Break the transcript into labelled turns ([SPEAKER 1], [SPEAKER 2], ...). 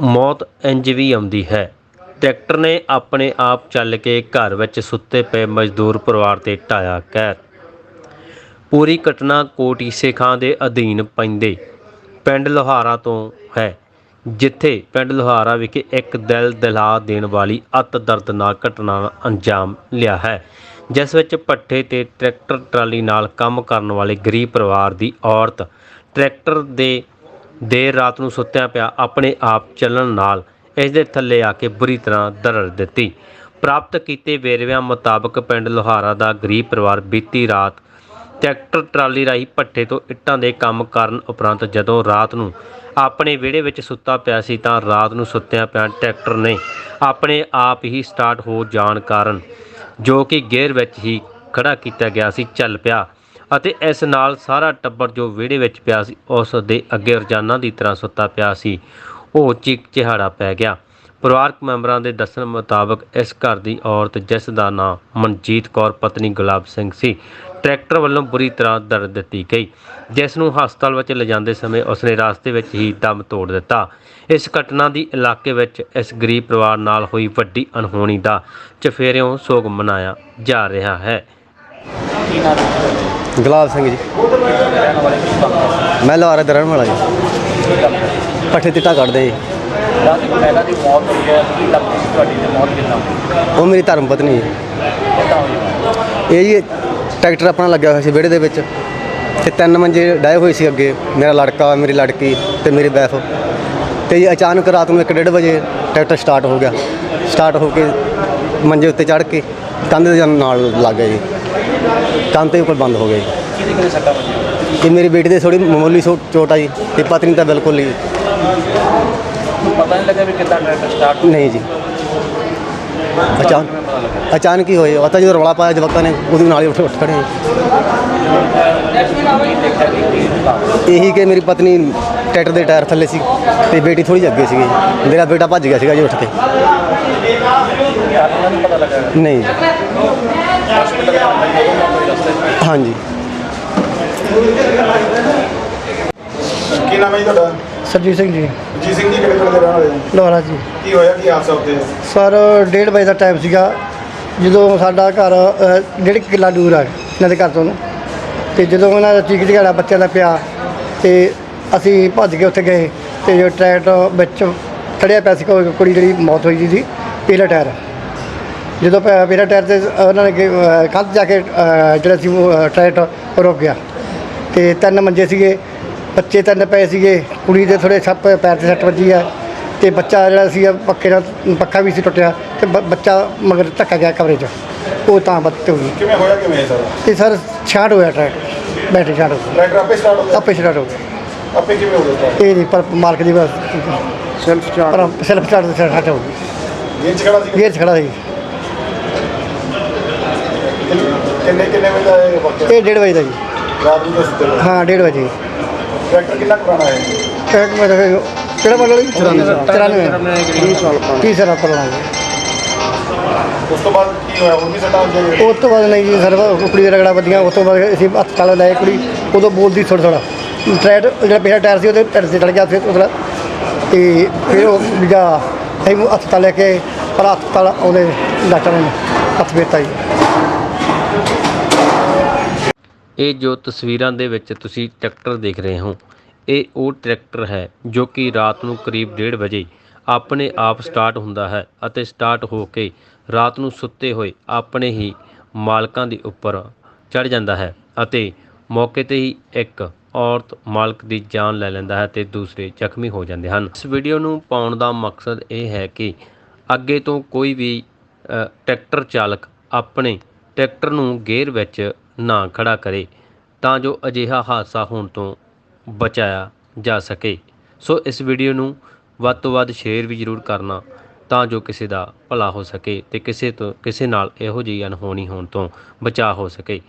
[SPEAKER 1] ਮੌਤ ਇੰਝ ਵੀ ਆਉਂਦੀ ਹੈ। ਟਰੈਕਟਰ ਨੇ ਆਪਣੇ ਆਪ ਚੱਲ ਕੇ ਘਰ ਵਿੱਚ ਸੁੱਤੇ ਪਏ ਮਜ਼ਦੂਰ ਪਰਿਵਾਰ ਤੇ ਢਾਇਆ ਕਹਿਰ ਪੂਰੀ ਘਟਨਾ ਕੋਟੀਸੇ ਖਾਂ ਦੇ ਅਧੀਨ ਪੈਂਦੇ। ਪਿੰਡ ਲੋਹਾਰਾ ਤੋਂ ਹੈ, ਜਿੱਥੇ ਪਿੰਡ ਲੋਹਾਰਾ ਵਿਖੇ ਇੱਕ ਦਿਲ ਦਿਲਾ ਦੇਣ ਵਾਲੀ ਅਤ ਦਰਦਨਾਕ ਘਟਨਾ ਦਾ ਅੰਜਾਮ ਲਿਆ ਹੈ, ਜਿਸ ਵਿੱਚ ਪੱਠੇ ਤੇ ਟਰੈਕਟਰ ਟਰਾਲੀ ਨਾਲ ਕੰਮ ਕਰਨ ਵਾਲੇ ਗਰੀਬ ਪਰਿਵਾਰ ਦੀ ਔਰਤ ਟਰੈਕਟਰ ਦੇ ਦੇਰ ਰਾਤ ਨੂੰ ਸੁੱਤਿਆਂ ਪਿਆ ਆਪਣੇ ਆਪ ਚੱਲਣ ਨਾਲ ਇਸ ਦੇ ਥੱਲੇ ਆ ਕੇ ਬੁਰੀ ਤਰ੍ਹਾਂ ਦਰੜ ਦਿੱਤੀ। ਪ੍ਰਾਪਤ ਕੀਤੇ ਵੇਰਵਿਆਂ ਮੁਤਾਬਕ ਪਿੰਡ ਲੋਹਾਰਾ ਦਾ ਗਰੀਬ ਪਰਿਵਾਰ ਬੀਤੀ ਰਾਤ ਟਰੈਕਟਰ ਟਰਾਲੀ ਰਾਹੀਂ ਭੱਠੇ ਤੋਂ ਇੱਟਾਂ ਦੇ ਕੰਮ ਕਰਨ ਉਪਰੰਤ ਜਦੋਂ ਰਾਤ ਨੂੰ ਆਪਣੇ ਵਿਹੜੇ ਵਿੱਚ ਸੁੱਤਾ ਪਿਆ ਸੀ ਤਾਂ ਰਾਤ ਨੂੰ ਸੁੱਤਿਆਂ ਪਿਆ ਟਰੈਕਟਰ ਨੇ ਆਪਣੇ ਆਪ ਹੀ ਸਟਾਰਟ ਹੋ ਜਾਣ ਕਾਰਨ ਜੋ ਕਿ ਗੇਅਰ ਵਿੱਚ ਹੀ ਖੜਾ ਕੀਤਾ ਗਿਆ ਸੀ, ਚੱਲ ਪਿਆ। ਅਤੇ ਇਸ ਨਾਲ ਸਾਰਾ ਟੱਬਰ ਜੋ ਵਿਹੜੇ ਵਿੱਚ ਪਿਆ ਸੀ, ਉਸ ਦੇ ਅੱਗੇ ਰੋਜ਼ਾਨਾ ਦੀ ਤਰ੍ਹਾਂ ਸੁੱਤਾ ਪਿਆ ਸੀ। ਉਹ ਚੀਕ ਚਿਹਾੜਾ ਪੈ ਗਿਆ। ਪਰਿਵਾਰਕ ਮੈਂਬਰਾਂ ਦੇ ਦੱਸਣ ਮੁਤਾਬਕ ਇਸ ਘਰ ਦੀ ਔਰਤ, ਜਿਸ ਦਾ ਨਾਂ ਮਨਜੀਤ ਕੌਰ, ਪਤਨੀ ਗੁਲਾਬ ਸਿੰਘ ਸੀ, ਟਰੈਕਟਰ ਵੱਲੋਂ ਬੁਰੀ ਤਰ੍ਹਾਂ ਦਰਦ ਦਿੱਤੀ ਗਈ। ਜਿਸ ਨੂੰ ਹਸਪਤਾਲ ਵਿੱਚ ਲਿਜਾਂਦੇ ਸਮੇਂ ਉਸਨੇ ਰਸਤੇ ਵਿੱਚ ਹੀ ਦਮ ਤੋੜ ਦਿੱਤਾ। ਇਸ ਘਟਨਾ ਦੀ ਇਲਾਕੇ ਵਿੱਚ ਇਸ ਗਰੀਬ ਪਰਿਵਾਰ ਨਾਲ ਹੋਈ ਵੱਡੀ ਅਣਹੋਣੀ ਦਾ ਚਫੇਰਿਓਂ ਸੋਗ ਮਨਾਇਆ ਜਾ ਰਿਹਾ ਹੈ।
[SPEAKER 2] ਗੁਲਾਬ ਸਿੰਘ ਜੀ। ਮੈਂ ਲੋਹਾਰਾ ਦਾ ਰਹਿਣ ਵਾਲਾ ਜੀ। ਪੱਠੇ ਤਿੱਟਾ ਕੱਢਦੇ ਜੀ।
[SPEAKER 3] ਰਾਤ ਨੂੰ ਮਹਿਲਾ ਦੀ ਮੌਤ ਹੋਈ ਹੈ ਕੀ ਲੱਗਦੀ ਸੀ ਤੁਹਾਡੀ? ਦੀ ਮੌਤ ਕਿੰਨਾ
[SPEAKER 2] ਉਹ ਮੇਰੀ ਧਰਮ ਪਤਨੀ ਹੈ ਇਹ ਜੀ ਟਰੈਕਟਰ ਆਪਣਾ ਲੱਗਿਆ ਹੋਇਆ ਸੀ ਵਿਹੜੇ ਦੇ ਵਿੱਚ। ਤੇ ਤਿੰਨ ਮੰਜੇ ਡਾਏ ਹੋਏ ਸੀ ਅੱਗੇ। ਮੇਰਾ ਲੜਕਾ ਮੇਰੀ ਲੜਕੀ ਤੇ ਮੇਰੀ ਵਾਈਫ ਤੇ ਅਚਾਨਕ ਰਾਤ ਨੂੰ 1:30 ਵਜੇ ਟਰੈਕਟਰ ਸਟਾਰਟ ਹੋ ਗਿਆ। ਸਟਾਰਟ ਹੋ ਕੇ ਮੰਜੇ ਉੱਤੇ ਚੜ੍ਹ ਕੇ ਕੰਧ ਦੇ ਨਾਲ ਲੱਗ ਗਿਆ ਜੀ। ਕੰਧ ਦੇ ਉੱਪਰ ਬੰਦ ਹੋ ਗਿਆ ਜੀ।
[SPEAKER 3] ਕਿਹਦੇ ਕਿਹਦੇ ਸੱਟਾਂ ਵੱਜੀਆਂ?
[SPEAKER 2] ਇਹ ਮੇਰੀ ਬੇਟੀ ਦੇ ਥੋੜੀ ਮਾਮੂਲੀ ਚੋਟ ਆ ਜੀ ਤੇ ਪਤਨੀ ਤਾਂ ਬਿਲਕੁਲ ਹੀ।
[SPEAKER 3] ਪਤਾ ਨਹੀਂ ਲੱਗਾ ਵੀ ਕਿੱਦਾਂ ਟਰੈਕਟਰ ਸਟਾਰਟ
[SPEAKER 2] ਨਹੀਂ ਜੀ। ਅਚਾਨਕ
[SPEAKER 3] ਪਤਾ
[SPEAKER 2] ਅਚਾਨਕ ਹੀ ਹੋਏ ਉਹ ਤਾਂ ਜਦੋਂ ਰੌਲਾ ਪਾਇਆ ਜਵਾਕਾਂ ਨੇ ਉਹਦੇ ਨਾਲ ਹੀ ਉੱਠ ਉੱਠ ਖੜੇ
[SPEAKER 3] ਕੀ ਕਿ ਕੀ
[SPEAKER 2] ਇਹੀ ਕਿ ਮੇਰੀ ਪਤਨੀ ਟਰੈਕਟਰ ਦੇ ਟਾਇਰ ਥੱਲੇ ਸੀ ਤੇ ਬੇਟੀ ਥੋੜੀ ਅੱਗੇ ਸੀਗੀ। ਜੀ। ਮੇਰਾ ਬੇਟਾ ਭੱਜ ਗਿਆ ਸੀਗਾ ਜੀ ਉੱਠ ਕੇ। ਨਹੀਂ। ਹਾਂਜੀ।
[SPEAKER 4] ਕੀ ਨਾਮ ਹੈ ਜੀ ਤੁਹਾਡਾ?
[SPEAKER 5] ਸਰਜੀਤ ਸਿੰਘ ਜੀ।
[SPEAKER 4] ਜੀ ਸਿੰਘ ਜੀ ਕਿਹੜੇ ਪਿੰਡ ਦੇ ਰਹਿਣ ਵਾਲੇ ਹੋ?
[SPEAKER 5] ਲੋਹਰਾ ਜੀ।
[SPEAKER 4] ਕੀ ਹੋਇਆ ਕੀ ਹਾਦਸਾ ਉੱਤੇ
[SPEAKER 5] ਸਰ 1:30 ਵਜੇ ਦਾ ਟਾਈਮ ਸੀਗਾ। ਜਦੋਂ ਸਾਡਾ ਘਰ ਅ, ਡੇਢ ਕੁ ਕਿੱਲਾ ਦੂਰ ਆ ਇਹਨਾਂ ਦੇ ਘਰ ਤੋਂ। ਨੂੰ ਤੇ ਜਦੋਂ ਉਹਨਾਂ ਦਾ ਚੀਕ ਝਗੜਾ ਬੱਚਿਆਂ ਦਾ ਪਿਆ ਤੇ ਅਸੀਂ ਭੱਜ ਕੇ ਉੱਥੇ ਗਏ ਤੇ ਜੋ ਟਰੈਕਟਰ ਵਿੱਚ ਖੜਿਆ ਪਿਆ ਸੀ ਕੋਈ ਕੁੜੀ ਜਿਹੜੀ ਮੌਤ ਹੋਈ ਸੀ ਪਹਿਲਾ ਟਾਇਰ। ਜਦੋਂ ਪ- ਪਹਿਲਾ ਟਾਇਰ ਤੇ ਉਹਨਾਂ ਨੇ ਕੰਧ ਜਾ ਕੇ ਅ, ਜਿਹੜਾ ਸੀ ਉਹ ਅ, ਟਰੈਕਟਰ ਰੁਕ ਗਿਆ। ਤੇ ਤਿੰਨ ਮੰਜੇ ਸੀਗੇ ਬੱਚੇ ਤਿੰਨ ਪਏ ਸੀਗੇ ਕੁੜੀ ਦੇ ਥੋੜੇ ਸੱਪ ਪੈਰ ਤੇ ਸੱਟ ਵੱਜੀ ਆ ਤੇ ਬੱਚਾ ਜਿਹੜਾ ਸੀ ਪੱਕੇ ਨਾਲ ਪੱਖਾ ਵੀ ਸੀ ਟੁੱਟਿਆ ਤੇ ਬ- ਬੱਚਾ ਮਗਰ ਧੱਕਾ ਗਿਆ ਕਮਰੇ 'ਚ। ਉਹ ਤਾਂ ਬੱਤ ਹੋ ਗਈ
[SPEAKER 4] ਕਿਵੇਂ ਹੋਇਆ ਕਿਵੇਂ ਇਹ ਸਾਰਾ?
[SPEAKER 5] ਤੇ ਸਰ ਛਾਟ ਹੋਇਆ ਟਰੈਕ ਬੈਟਰੀ ਛਾਟ ਹੋ ਗਈ।
[SPEAKER 4] ਟਰੈਕਟਰ ਆਪੇ ਸਟਾਰਟ ਹੋ ਗਿਆ?
[SPEAKER 5] ਆਪੇ ਛਾਟ ਹੋ ਗਈ
[SPEAKER 4] ਆਪੇ ਕਿਵੇਂ ਹੋ ਗਿਆ start?
[SPEAKER 5] ਇਹ ਨਹੀਂ ਪਰ ਮਾਲਕ ਦੀ ਬਸ
[SPEAKER 4] ਸੈਲਫ
[SPEAKER 5] ਪਰ ਸੈਲਫ ਸਟਾਰਟ ਦੇ ਹੋ ਗਈ
[SPEAKER 4] ਗੇਂਜ ਖੜਾ ਸੀ?
[SPEAKER 5] ਗੇਅਰ 'ਚ ਖੜਾ ਸੀ।
[SPEAKER 4] ਕਿੰਨੇ ਕਿੰਨੇ ਵਜੇ ਦਾ ਇਹ ਵਾਕਿਆ?
[SPEAKER 5] ਇਹ 1:30 ਵਜੇ ਦਾ ਜੀ।
[SPEAKER 4] ਰਾਤ ਨੂੰ ਹੋਏ।
[SPEAKER 5] ਹਾਂ। 1:30 ਵਜੇ।
[SPEAKER 4] ਟਰੈਕਟਰ ਕਿੰਨਾ ਕੁ ਪੁਰਾਣਾ ਹੈ?
[SPEAKER 5] ਟਰੈਕ ਮੇਰਾ ਕਿਹੜਾ ਮਾਡਲ ਜੀ? 94 30 ਸਾਲ ਪੁਰਾਣਾ। 30 ਸਾਲ ਪੁਰਾਣਾ ਜੀ।
[SPEAKER 4] ਉਸ ਤੋਂ ਬਾਅਦ ਕੀ ਹੋਇਆ? ਹੋਰ ਵੀ ਸੱਟਾਂ ਹੁੰਦੀਆਂ
[SPEAKER 5] ਉਸ ਤੋਂ ਬਾਅਦ ਨਹੀਂ ਜੀ ਸਰ ਉਹ ਕੁੜੀ ਦੇ ਰਗੜਾ ਵੱਜੀਆਂ ਉਸ ਤੋਂ ਬਾਅਦ ਅਸੀਂ ਹੱਥ ਲਾਇਆ ਕੁੜੀ। ਉਦੋਂ ਬੋਲਦੀ ਥੋੜ੍ਹਾ ਥੋੜ੍ਹਾ ਟਾਇਰ ਜਿਹੜਾ ਪਿਛਲਾ ਟਾਇਰ ਸੀ, ਉਹਦੇ ਟਾਇਰ ਤੇ ਚੜ ਗਿਆ ਫਿਰ ਉਹਦਾ। ਤੇ ਫਿਰ ਉਹ ਦੂਜਾ ਅਸੀਂ ਹੱਥ ਲੈ ਕੇ, ਪਰ ਹੱਥ ਉਹਦੇ ਡਾਕਟਰ ਨੇ ਹੱਥ ਫੇਰਤਾ ਜੀ
[SPEAKER 1] ਇਹ ਜੋ ਤਸਵੀਰਾਂ ਦੇ ਵਿੱਚ ਤੁਸੀਂ ਟਰੈਕਟਰ ਦੇਖ ਰਹੇ ਹੋ, ਇਹ ਉਹ ਟਰੈਕਟਰ ਹੈ ਜੋ ਕਿ ਰਾਤ ਨੂੰ ਕਰੀਬ 1:30 ਵਜੇ ਆਪਣੇ ਆਪ ਸਟਾਰਟ ਹੁੰਦਾ ਹੈ ਅਤੇ ਸਟਾਰਟ ਹੋ ਕੇ ਰਾਤ ਨੂੰ ਸੁੱਤੇ ਹੋਏ ਆਪਣੇ ਹੀ ਮਾਲਕਾਂ ਦੇ ਉੱਪਰ ਚੜ ਜਾਂਦਾ ਹੈ ਅਤੇ ਮੌਕੇ ਤੇ ਹੀ ਇੱਕ ਔਰਤ ਮਾਲਕ ਦੀ ਜਾਨ ਲੈ ਲੈਂਦਾ ਹੈ ਤੇ ਦੂਸਰੇ ਜ਼ਖਮੀ ਹੋ ਜਾਂਦੇ ਹਨ। ਇਸ ਵੀਡੀਓ ਨੂੰ ਪਾਉਣ ਦਾ ਮਕਸਦ ਇਹ ਹੈ ਕਿ ਅੱਗੇ ਤੋਂ ਕੋਈ ਵੀ ਅ, ਟਰੈਕਟਰ ਚਾਲਕ ਆਪਣੇ ਟਰੈਕਟਰ ਨੂੰ ਗੇਅਰ ਵਿੱਚ ਨਾ ਖੜਾ ਕਰੇ ਤਾਂ ਜੋ ਅਜਿਹਾ ਹਾਦਸਾ ਹੋਣ ਤੋਂ ਬਚਾਇਆ ਜਾ ਸਕੇ। ਸੋ ਇਸ ਵੀਡੀਓ ਨੂੰ ਵੱਧ ਤੋਂ ਵੱਧ ਸ਼ੇਅਰ ਵੀ ਜ਼ਰੂਰ ਕਰਨਾ ਤਾਂ ਜੋ ਕਿਸੇ ਦਾ ਭਲਾ ਹੋ ਸਕੇ ਤੇ ਕਿਸੇ ਤੋਂ ਕਿਸੇ ਨਾਲ ਇਹੋ ਜਿਹੀ ਅਨਹੋਣੀ ਹੋਣ ਤੋਂ ਬਚਾਅ ਹੋ ਸਕੇ।